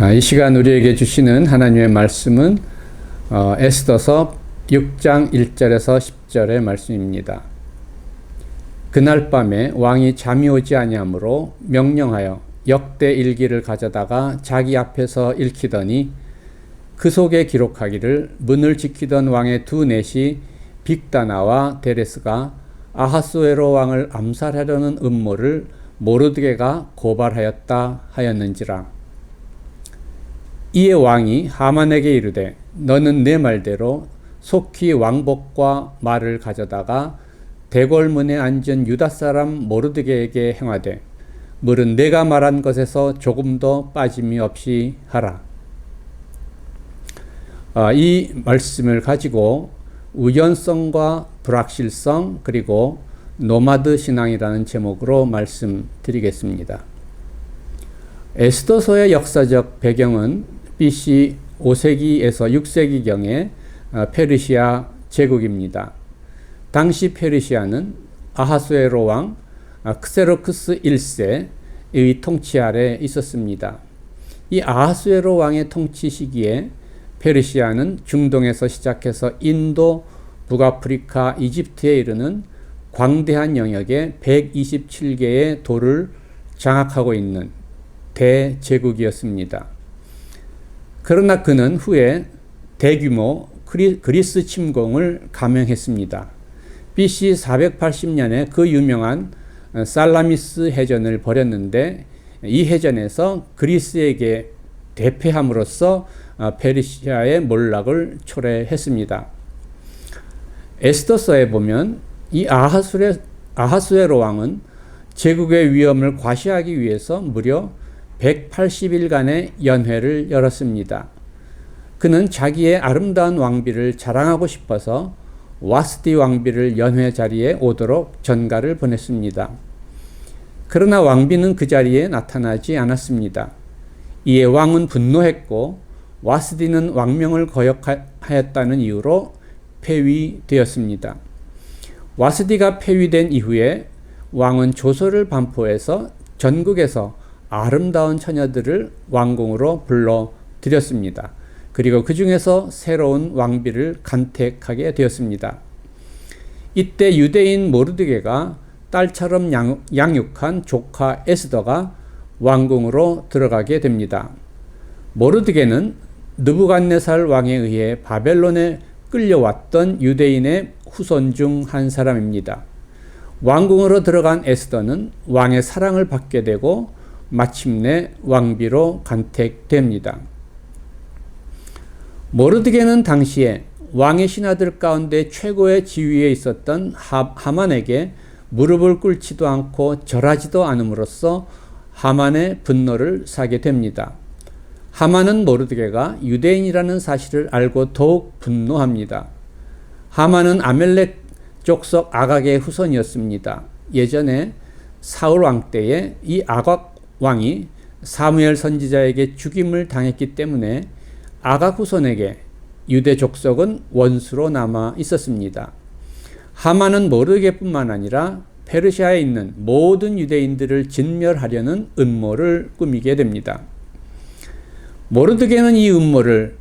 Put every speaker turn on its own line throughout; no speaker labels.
아, 이 시간 우리에게 주시는 하나님의 말씀은 어, 에스더서 6장 1절에서 10절의 말씀입니다. 그날 밤에 왕이 잠이 오지 아니하므로 명령하여 역대 일기를 가져다가 자기 앞에서 읽히더니 그 속에 기록하기를 문을 지키던 왕의 두 넷이 빅다나와 데레스가 아하스웨로 왕을 암살하려는 음모를 모르드게가 고발하였다 하였는지라. 이에 왕이 하만에게 이르되 너는 내 말대로 속히 왕복과 말을 가져다가 대궐문에 앉은 유다 사람 모르드게에게 행하되 물은 내가 말한 것에서 조금도 빠짐이 없이 하라. 아, 이 말씀을 가지고 우연성과 불확실성 그리고 노마드 신앙이라는 제목으로 말씀드리겠습니다. 에스더서의 역사적 배경은 BC 5세기에서 6세기경의 어, 페르시아 제국입니다. 당시 페르시아는 아하수에로 왕 아, 크세로크스 1세의 통치 아래 있었습니다. 이 아하수에로 왕의 통치 시기에 페르시아는 중동에서 시작해서 인도, 북아프리카, 이집트에 이르는 광대한 영역에 127개의 도를 장악하고 있는 대제국이었습니다. 그러나 그는 후에 대규모 그리스 침공을 감행했습니다. BC 480년에 그 유명한 살라미스 해전을 벌였는데 이 해전에서 그리스에게 대패함으로써 어, 페르시아의 몰락을 초래했습니다. 에스더서에 보면 이 아하수레, 아하수에로 왕은 제국의 위험을 과시하기 위해서 무려 180일간의 연회를 열었습니다. 그는 자기의 아름다운 왕비를 자랑하고 싶어서 와스디 왕비를 연회 자리에 오도록 전가를 보냈습니다. 그러나 왕비는 그 자리에 나타나지 않았습니다. 이에 왕은 분노했고 와스디는 왕명을 거역하였다는 이유로 폐위되었습니다. 와스디가 폐위된 이후에 왕은 조서를 반포해서 전국에서 아름다운 처녀들을 왕궁으로 불러 들였습니다. 그리고 그 중에서 새로운 왕비를 간택하게 되었습니다. 이때 유대인 모르드게가 딸처럼 양, 육한 조카 에스더가 왕궁으로 들어가게 됩니다. 모르드게는 느부갓네살 왕에 의해 바벨론에 끌려왔던 유대인의 후손 중 한 사람입니다. 왕궁으로 들어간 에스더는 왕의 사랑을 받게 되고 마침내 왕비로 간택됩니다. 모르드게는 당시에 왕의 신하들 가운데 최고의 지위에 있었던 하만에게 무릎을 꿇지도 않고 절하지도 않음으로써 하만의 분노를 사게 됩니다. 하만은 모르드게가 유대인이라는 사실을 알고 더욱 분노합니다. 하만은 아멜렉 족속 아각의 후손이었습니다. 예전에 사울 왕 때에 이 아각 왕이 사무엘 선지자에게 죽임을 당했기 때문에 아각 후손에게 유대 족속은 원수로 남아 있었습니다. 하만은 모르게뿐만 아니라 페르시아에 있는 모든 유대인들을 진멸하려는 음모를 꾸미게 됩니다. 모르드게는 이 음모를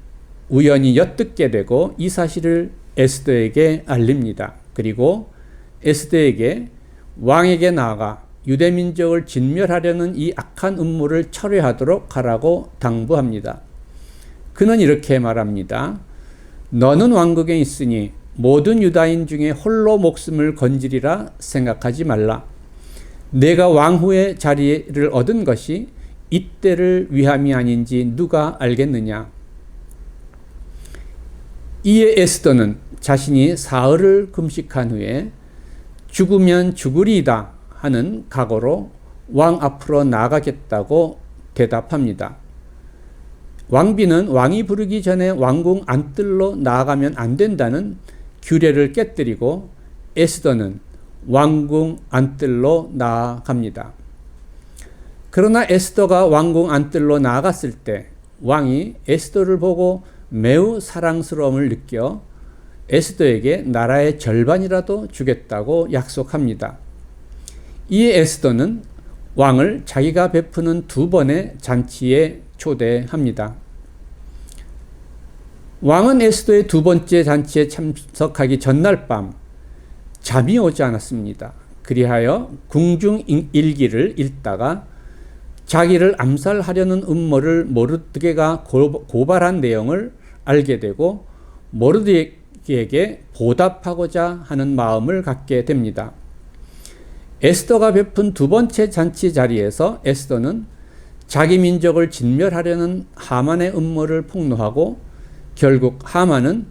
우연히 엿듣게 되고 이 사실을 에스더에게 알립니다. 그리고 에스더에게 왕에게 나아가 유대 민족을 진멸하려는 이 악한 음모를 철회하도록 하라고 당부합니다. 그는 이렇게 말합니다. 너는 왕국에 있으니 모든 유다인 중에 홀로 목숨을 건지리라 생각하지 말라. 내가 왕후의 자리를 얻은 것이 이때를 위함이 아닌지 누가 알겠느냐? 이에 에스더는 자신이 사흘을 금식한 후에 죽으면 죽으리이다 하는 각오로 왕 앞으로 나가겠다고 대답합니다. 왕비는 왕이 부르기 전에 왕궁 안뜰로 나아가면 안 된다는 규례를 깨뜨리고 에스더는 왕궁 안뜰로 나아갑니다. 그러나 에스더가 왕궁 안뜰로 나아갔을 때 왕이 에스더를 보고 매우 사랑스러움을 느껴 에스더에게 나라의 절반이라도 주겠다고 약속합니다. 이에 에스더는 왕을 자기가 베푸는 두 번의 잔치에 초대합니다. 왕은 에스더의 두 번째 잔치에 참석하기 전날 밤 잠이 오지 않았습니다. 그리하여 궁중 일기를 읽다가 자기를 암살하려는 음모를 모르드게가 고발한 내용을 알게 되고 모르드게에게 보답하고자 하는 마음을 갖게 됩니다. 에스더가 베푼 두 번째 잔치 자리에서 에스더는 자기 민족을 진멸하려는 하만의 음모를 폭로하고 결국 하만은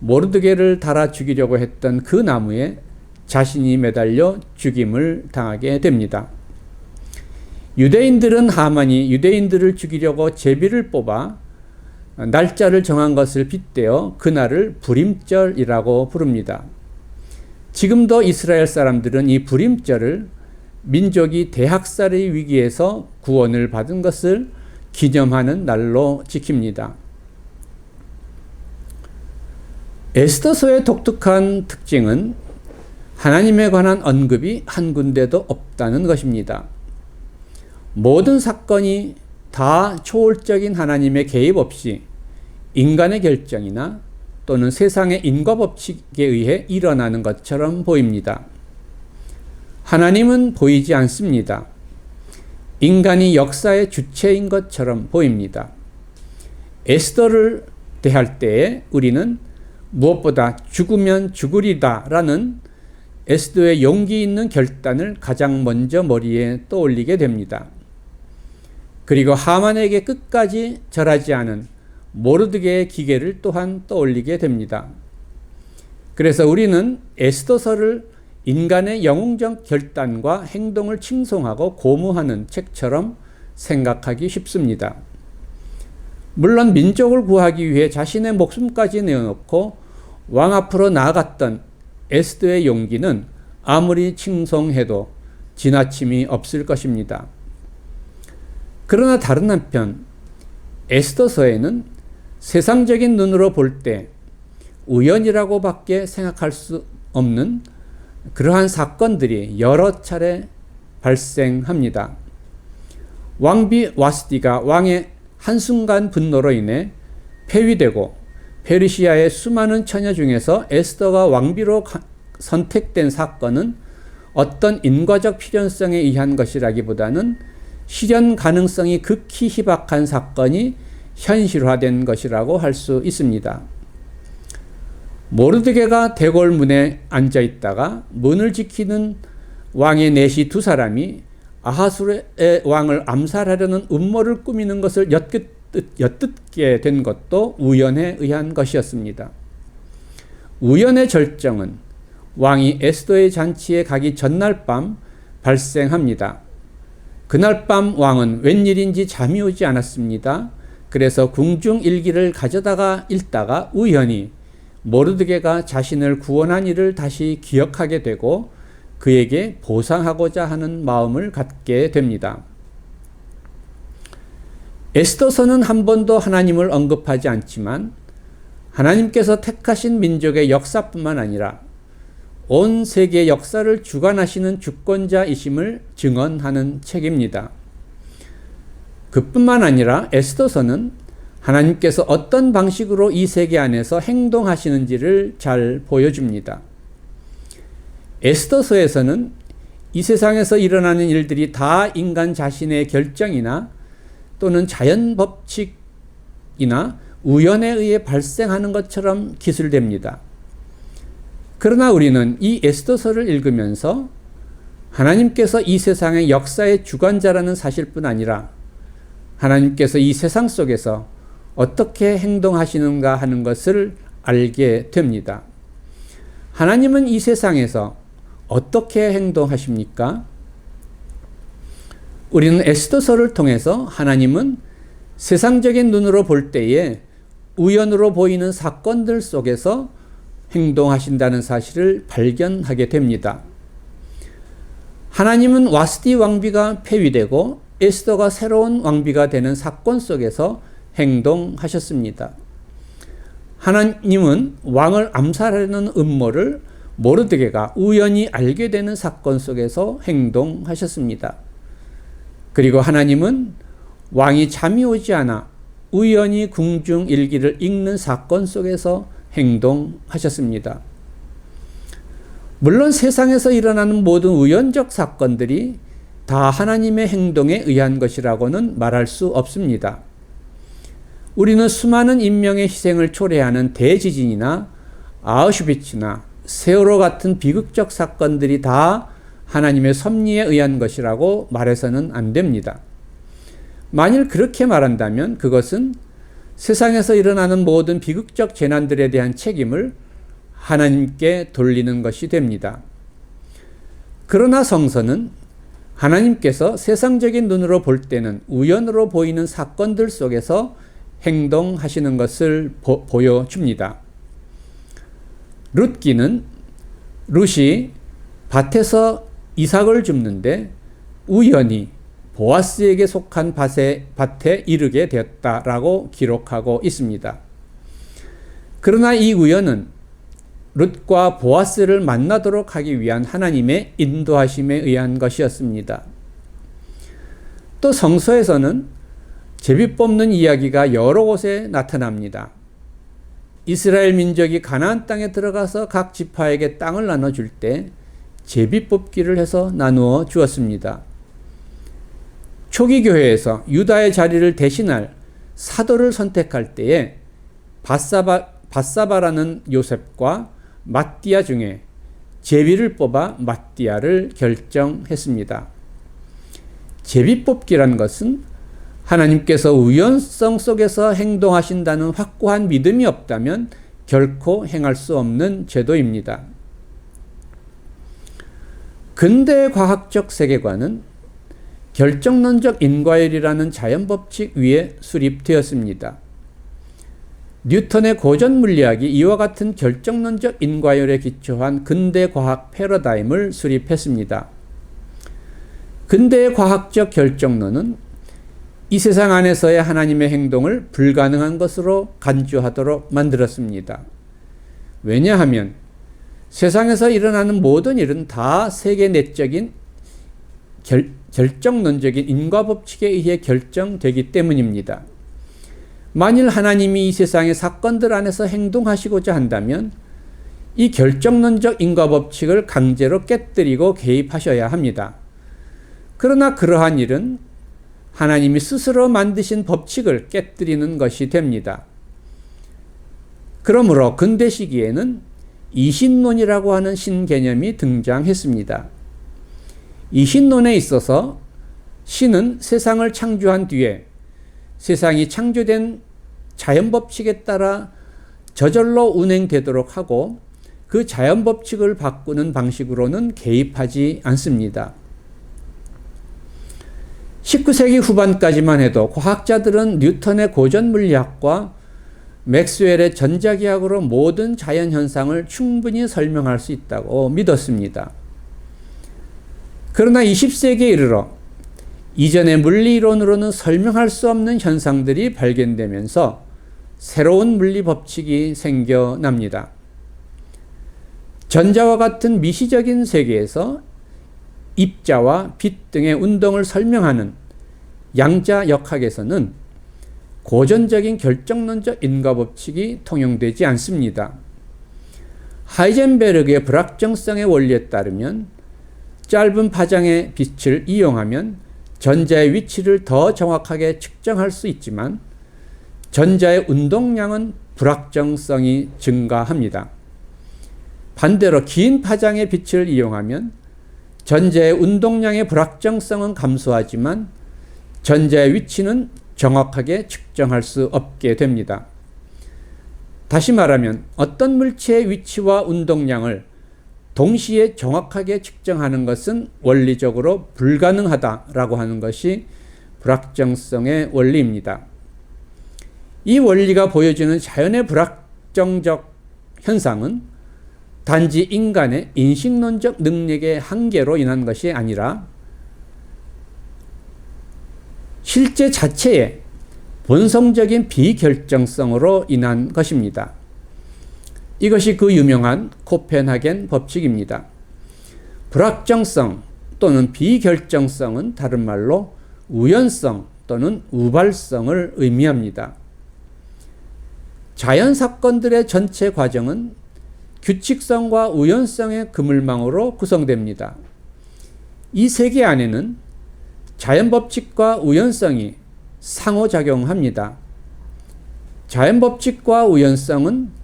모르드게를 달아 죽이려고 했던 그 나무에 자신이 매달려 죽임을 당하게 됩니다. 유대인들은 하만이 유대인들을 죽이려고 제비를 뽑아 날짜를 정한 것을 빗대어 그날을 불임절이라고 부릅니다. 지금도 이스라엘 사람들은 이 불임절을 민족이 대학살의 위기에서 구원을 받은 것을 기념하는 날로 지킵니다. 에스더서의 독특한 특징은 하나님에 관한 언급이 한 군데도 없다는 것입니다. 모든 사건이 다 초월적인 하나님의 개입 없이 인간의 결정이나 또는 세상의 인과 법칙에 의해 일어나는 것처럼 보입니다. 하나님은 보이지 않습니다. 인간이 역사의 주체인 것처럼 보입니다. 에스더를 대할 때에 우리는 무엇보다 죽으면 죽으리다 라는 에스더의 용기 있는 결단을 가장 먼저 머리에 떠올리게 됩니다. 그리고 하만에게 끝까지 절하지 않은 모르드게의 기계를 또한 떠올리게 됩니다. 그래서 우리는 에스더서를 인간의 영웅적 결단과 행동을 칭송하고 고무하는 책처럼 생각하기 쉽습니다. 물론 민족을 구하기 위해 자신의 목숨까지 내어놓고 왕 앞으로 나아갔던 에스더의 용기는 아무리 칭송해도 지나침이 없을 것입니다. 그러나 다른 한편 에스더서에는 세상적인 눈으로 볼 때 우연이라고밖에 생각할 수 없는 그러한 사건들이 여러 차례 발생합니다. 왕비 와스디가 왕의 한순간 분노로 인해 폐위되고 페르시아의 수많은 처녀 중에서 에스더가 왕비로 선택된 사건은 어떤 인과적 필연성에 의한 것이라기보다는 실현 가능성이 극히 희박한 사건이 현실화된 것이라고 할 수 있습니다. 모르드게가 대궐문에 앉아 있다가 문을 지키는 왕의 내시 두 사람이 아하수의 왕을 암살하려는 음모를 꾸미는 것을 엿듣 게 된 것도 우연에 의한 것이었습니다. 우연의 절정은 왕이 에스더의 잔치에 가기 전날 밤 발생합니다. 그날 밤 왕은 웬일인지 잠이 오지 않았습니다. 그래서 궁중 일기를 가져다가 읽다가 우연히 모르드게가 자신을 구원한 일을 다시 기억하게 되고 그에게 보상하고자 하는 마음을 갖게 됩니다. 에스더서는 한 번도 하나님을 언급하지 않지만 하나님께서 택하신 민족의 역사뿐만 아니라 온 세계 역사를 주관하시는 주권자이심을 증언하는 책입니다. 그뿐만 아니라 에스더서는 하나님께서 어떤 방식으로 이 세계 안에서 행동하시는지를 잘 보여줍니다. 에스더서에서는 이 세상에서 일어나는 일들이 다 인간 자신의 결정이나 또는 자연 법칙이나 우연에 의해 발생하는 것처럼 기술됩니다. 그러나 우리는 이 에스더서를 읽으면서 하나님께서 이 세상의 역사의 주관자라는 사실뿐 아니라 하나님께서 이 세상 속에서 어떻게 행동하시는가 하는 것을 알게 됩니다. 하나님은 이 세상에서 어떻게 행동하십니까? 우리는 에스더서를 통해서 하나님은 세상적인 눈으로 볼 때에 우연으로 보이는 사건들 속에서 행동하신다는 사실을 발견하게 됩니다. 하나님은 와스디 왕비가 폐위되고 에스더가 새로운 왕비가 되는 사건 속에서 행동하셨습니다. 하나님은 왕을 암살하려는 음모를 모르드게가 우연히 알게 되는 사건 속에서 행동하셨습니다. 그리고 하나님은 왕이 잠이 오지 않아 우연히 궁중 일기를 읽는 사건 속에서 행동하셨습니다. 물론 세상에서 일어나는 모든 우연적 사건들이 다 하나님의 행동에 의한 것이라고는 말할 수 없습니다. 우리는 수많은 인명의 희생을 초래하는 대지진이나 아우슈비츠나 세월호 같은 비극적 사건들이 다 하나님의 섭리에 의한 것이라고 말해서는 안 됩니다. 만일 그렇게 말한다면 그것은 세상에서 일어나는 모든 비극적 재난들에 대한 책임을 하나님께 돌리는 것이 됩니다. 그러나 성서는 하나님께서 세상적인 눈으로 볼 때는 우연으로 보이는 사건들 속에서 행동하시는 것을 보, 보여줍니다. 룻기는 룻이 밭에서 이삭을 줍는데 우연히 보아스에게 속한 밭에, 밭에 이르게 되었다라고 기록하고 있습니다. 그러나 이 우연은 룻과 보아스를 만나도록 하기 위한 하나님의 인도하심에 의한 것이었습니다. 또 성서에서는 제비 뽑는 이야기가 여러 곳에 나타납니다. 이스라엘 민족이 가나안 땅에 들어가서 각 지파에게 땅을 나눠 줄 때 제비 뽑기를 해서 나누어 주었습니다. 초기 교회에서 유다의 자리를 대신할 사도를 선택할 때에 바사바, 바사바라는 요셉과 마띠아 중에 제비를 뽑아 마띠아를 결정했습니다. 제비 뽑기란 것은 하나님께서 우연성 속에서 행동하신다는 확고한 믿음이 없다면 결코 행할 수 없는 제도입니다. 근대 과학적 세계관은 결정론적 인과율이라는 자연 법칙 위에 수립되었습니다. 뉴턴의 고전 물리학이 이와 같은 결정론적 인과율에 기초한 근대 과학 패러다임을 수립했습니다. 근대의 과학적 결정론은 이 세상 안에서의 하나님의 행동을 불가능한 것으로 간주하도록 만들었습니다. 왜냐하면 세상에서 일어나는 모든 일은 다 세계 내적인 결, 결정론적인 인과 법칙에 의해 결정되기 때문입니다. 만일 하나님이 이 세상의 사건들 안에서 행동하시고자 한다면 이 결정론적 인과 법칙을 강제로 깨뜨리고 개입하셔야 합니다. 그러나 그러한 일은 하나님이 스스로 만드신 법칙을 깨뜨리는 것이 됩니다. 그러므로 근대 시기에는 이신론이라고 하는 신개념이 등장했습니다. 이신론에 있어서 신은 세상을 창조한 뒤에 세상이 창조된 자연 법칙에 따라 저절로 운행되도록 하고 그 자연 법칙을 바꾸는 방식으로는 개입하지 않습니다. 19세기 후반까지만 해도 과학자들은 뉴턴의 고전 물리학과 맥스웰의 전자기학으로 모든 자연 현상을 충분히 설명할 수 있다고 믿었습니다. 그러나 20세기에 이르러 이전의 물리론으로는 설명할 수 없는 현상들이 발견되면서 새로운 물리 법칙이 생겨납니다. 전자와 같은 미시적인 세계에서 입자와 빛 등의 운동을 설명하는 양자 역학에서는 고전적인 결정론적 인과 법칙이 통용되지 않습니다. 하이젠베르그의 불확정성의 원리에 따르면 짧은 파장의 빛을 이용하면 전자의 위치를 더 정확하게 측정할 수 있지만 전자의 운동량은 불확정성이 증가합니다. 반대로 긴 파장의 빛을 이용하면 전자의 운동량의 불확정성은 감소하지만 전자의 위치는 정확하게 측정할 수 없게 됩니다. 다시 말하면 어떤 물체의 위치와 운동량을 동시에 정확하게 측정하는 것은 원리적으로 불가능하다라고 하는 것이 불확정성의 원리입니다. 이 원리가 보여주는 자연의 불확정적 현상은 단지 인간의 인식론적 능력의 한계로 인한 것이 아니라 실제 자체의 본성적인 비결정성으로 인한 것입니다. 이것이 그 유명한 코펜하겐 법칙입니다. 불확정성 또는 비결정성은 다른 말로 우연성 또는 우발성을 의미합니다. 자연 사건들의 전체 과정은 규칙성과 우연성의 그물망으로 구성됩니다. 이 세계 안에는 자연 법칙과 우연성이 상호작용합니다. 자연 법칙과 우연성은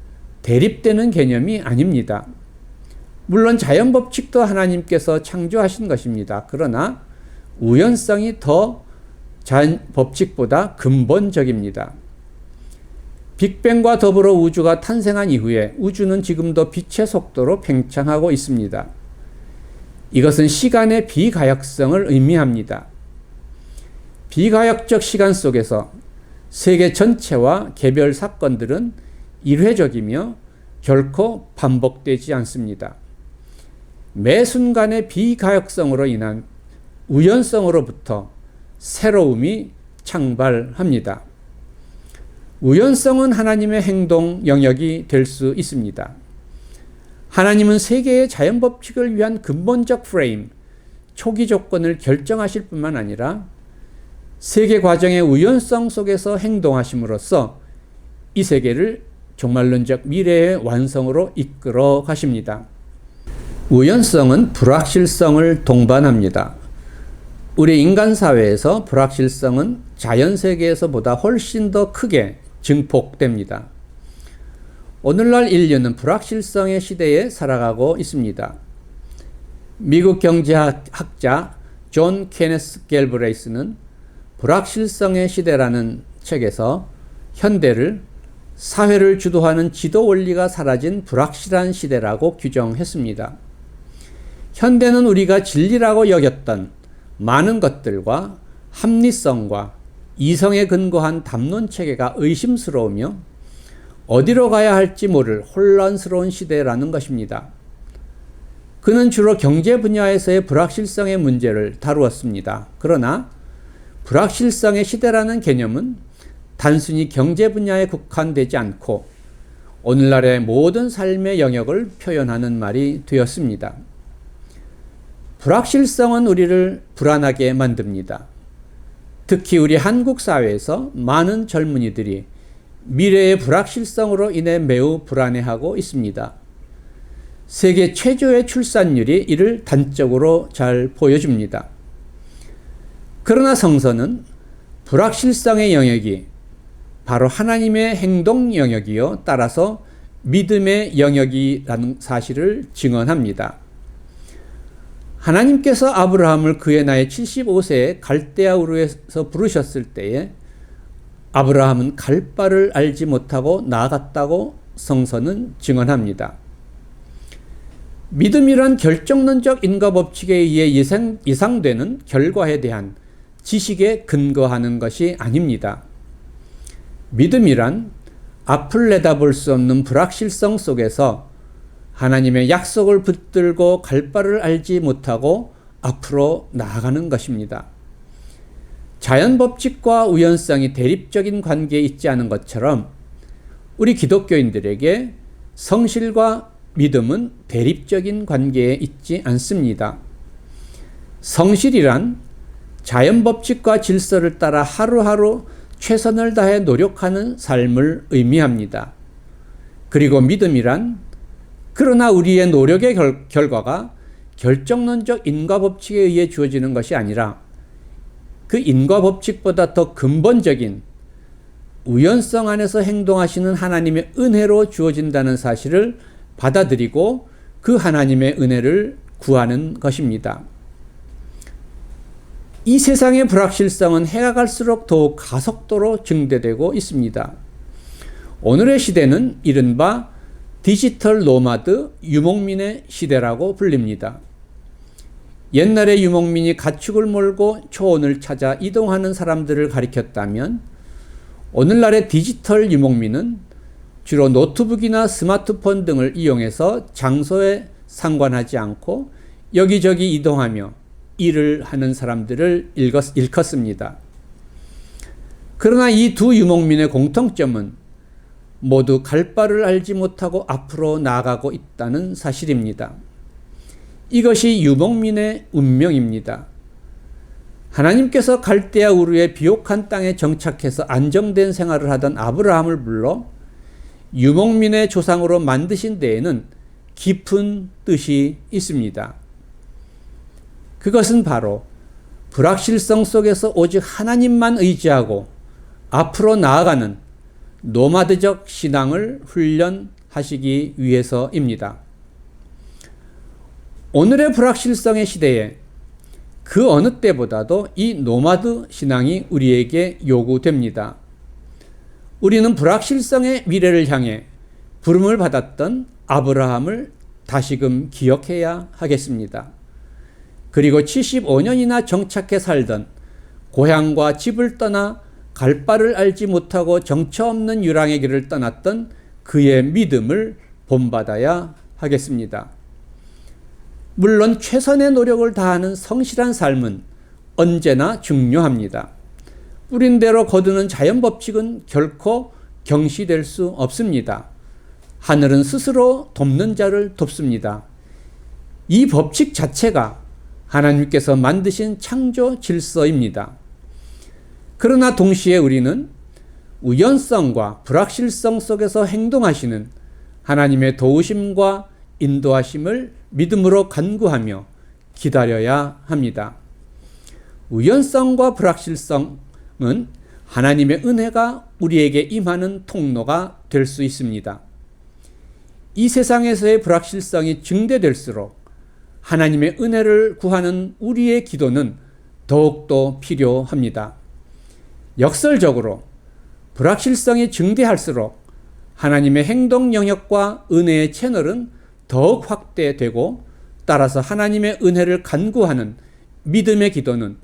대립되는 개념이 아닙니다. 물론 자연 법칙도 하나님께서 창조하신 것입니다. 그러나 우연성이 더 자연 법칙보다 근본적입니다. 빅뱅과 더불어 우주가 탄생한 이후에 우주는 지금도 빛의 속도로 팽창하고 있습니다. 이것은 시간의 비가역성을 의미합니다. 비가역적 시간 속에서 세계 전체와 개별 사건들은 일회적이며 결코 반복되지 않습니다. 매 순간의 비가역성으로 인한 우연성으로부터 새로움이 창발합니다. 우연성은 하나님의 행동 영역이 될 수 있습니다. 하나님은 세계의 자연 법칙을 위한 근본적 프레임, 초기 조건을 결정하실 뿐만 아니라 세계 과정의 우연성 속에서 행동하심으로써 이 세계를 종말론적 미래의 완성으로 이끌어 가십니다. 우연성은 불확실성을 동반합니다. 우리 인간 사회에서 불확실성은 자연 세계에서보다 훨씬 더 크게 증폭됩니다. 오늘날 인류는 불확실성의 시대에 살아가고 있습니다. 미국 경제학자 존 케네스 갤브레이스는 불확실성의 시대라는 책에서 현대를 사회를 주도하는 지도 원리가 사라진 불확실한 시대라고 규정했습니다. 현대는 우리가 진리라고 여겼던 많은 것들과 합리성과 이성에 근거한 담론 체계가 의심스러우며 어디로 가야 할지 모를 혼란스러운 시대라는 것입니다. 그는 주로 경제 분야에서의 불확실성의 문제를 다루었습니다. 그러나 불확실성의 시대라는 개념은 단순히 경제 분야에 국한되지 않고 오늘날의 모든 삶의 영역을 표현하는 말이 되었습니다. 불확실성은 우리를 불안하게 만듭니다. 특히 우리 한국 사회에서 많은 젊은이들이 미래의 불확실성으로 인해 매우 불안해하고 있습니다. 세계 최저의 출산율이 이를 단적으로 잘 보여줍니다. 그러나 성서는 불확실성의 영역이 바로 하나님의 행동 영역이요. 따라서 믿음의 영역이라는 사실을 증언합니다. 하나님께서 아브라함을 그의 나이 75세에 갈대아 우르에서 부르셨을 때에 아브라함은 갈 바를 알지 못하고 나아갔다고 성서는 증언합니다. 믿음이란 결정론적 인과 법칙에 의해 예상, 예상되는 결과에 대한 지식에 근거하는 것이 아닙니다. 믿음이란 앞을 내다볼 수 없는 불확실성 속에서 하나님의 약속을 붙들고 갈 바를 알지 못하고 앞으로 나아가는 것입니다. 자연 법칙과 우연성이 대립적인 관계에 있지 않은 것처럼 우리 기독교인들에게 성실과 믿음은 대립적인 관계에 있지 않습니다. 성실이란 자연 법칙과 질서를 따라 하루하루 최선을 다해 노력하는 삶을 의미합니다. 그리고 믿음이란 그러나 우리의 노력의 결, 결과가 결정론적 인과 법칙에 의해 주어지는 것이 아니라 그 인과 법칙보다 더 근본적인 우연성 안에서 행동하시는 하나님의 은혜로 주어진다는 사실을 받아들이고 그 하나님의 은혜를 구하는 것입니다. 이 세상의 불확실성은 해가 갈수록 더욱 가속도로 증대되고 있습니다. 오늘의 시대는 이른바 디지털 노마드 유목민의 시대라고 불립니다. 옛날에 유목민이 가축을 몰고 초원을 찾아 이동하는 사람들을 가리켰다면 오늘날의 디지털 유목민은 주로 노트북이나 스마트폰 등을 이용해서 장소에 상관하지 않고 여기저기 이동하며 일을 하는 사람들을 일컫습니다. 그러나 이 두 유목민의 공통점은 모두 갈 바를 알지 못하고 앞으로 나아가고 있다는 사실입니다. 이것이 유목민의 운명입니다. 하나님께서 갈대아 우르의 비옥한 땅에 정착해서 안정된 생활을 하던 아브라함을 불러 유목민의 조상으로 만드신 데에는 깊은 뜻이 있습니다. 그것은 바로 불확실성 속에서 오직 하나님만 의지하고 앞으로 나아가는 노마드적 신앙을 훈련하시기 위해서입니다. 오늘의 불확실성의 시대에 그 어느 때보다도 이 노마드 신앙이 우리에게 요구됩니다. 우리는 불확실성의 미래를 향해 부름을 받았던 아브라함을 다시금 기억해야 하겠습니다. 그리고 75년이나 정착해 살던 고향과 집을 떠나 갈 바를 알지 못하고 정처 없는 유랑의 길을 떠났던 그의 믿음을 본받아야 하겠습니다. 물론 최선의 노력을 다하는 성실한 삶은 언제나 중요합니다. 뿌린 대로 거두는 자연 법칙은 결코 경시될 수 없습니다. 하늘은 스스로 돕는 자를 돕습니다. 이 법칙 자체가 하나님께서 만드신 창조 질서입니다. 그러나 동시에 우리는 우연성과 불확실성 속에서 행동하시는 하나님의 도우심과 인도하심을 믿음으로 간구하며 기다려야 합니다. 우연성과 불확실성은 하나님의 은혜가 우리에게 임하는 통로가 될 수 있습니다. 이 세상에서의 불확실성이 증대될수록 하나님의 은혜를 구하는 우리의 기도는 더욱더 필요합니다. 역설적으로 불확실성이 증대할수록 하나님의 행동 영역과 은혜의 채널은 더욱 확대되고 따라서 하나님의 은혜를 간구하는 믿음의 기도는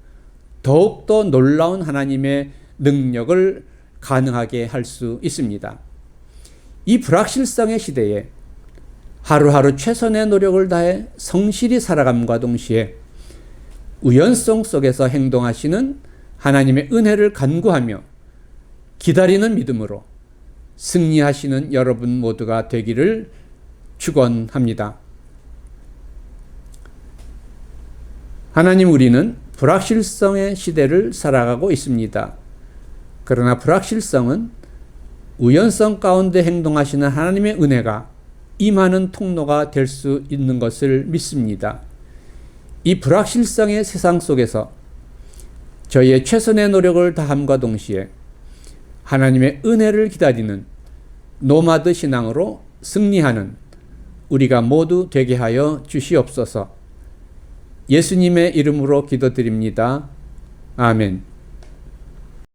더욱더 놀라운 하나님의 능력을 가능하게 할 수 있습니다. 이 불확실성의 시대에 하루하루 최선의 노력을 다해 성실히 살아감과 동시에 우연성 속에서 행동하시는 하나님의 은혜를 간구하며 기다리는 믿음으로 승리하시는 여러분 모두가 되기를 축원합니다. 하나님 우리는 불확실성의 시대를 살아가고 있습니다. 그러나 불확실성은 우연성 가운데 행동하시는 하나님의 은혜가 임하는 통로가 될 수 있는 것을 믿습니다. 이 불확실성의 세상 속에서 저희의 최선의 노력을 다함과 동시에 하나님의 은혜를 기다리는 노마드 신앙으로 승리하는 우리가 모두 되게 하여 주시옵소서. 예수님의 이름으로 기도드립니다. 아멘.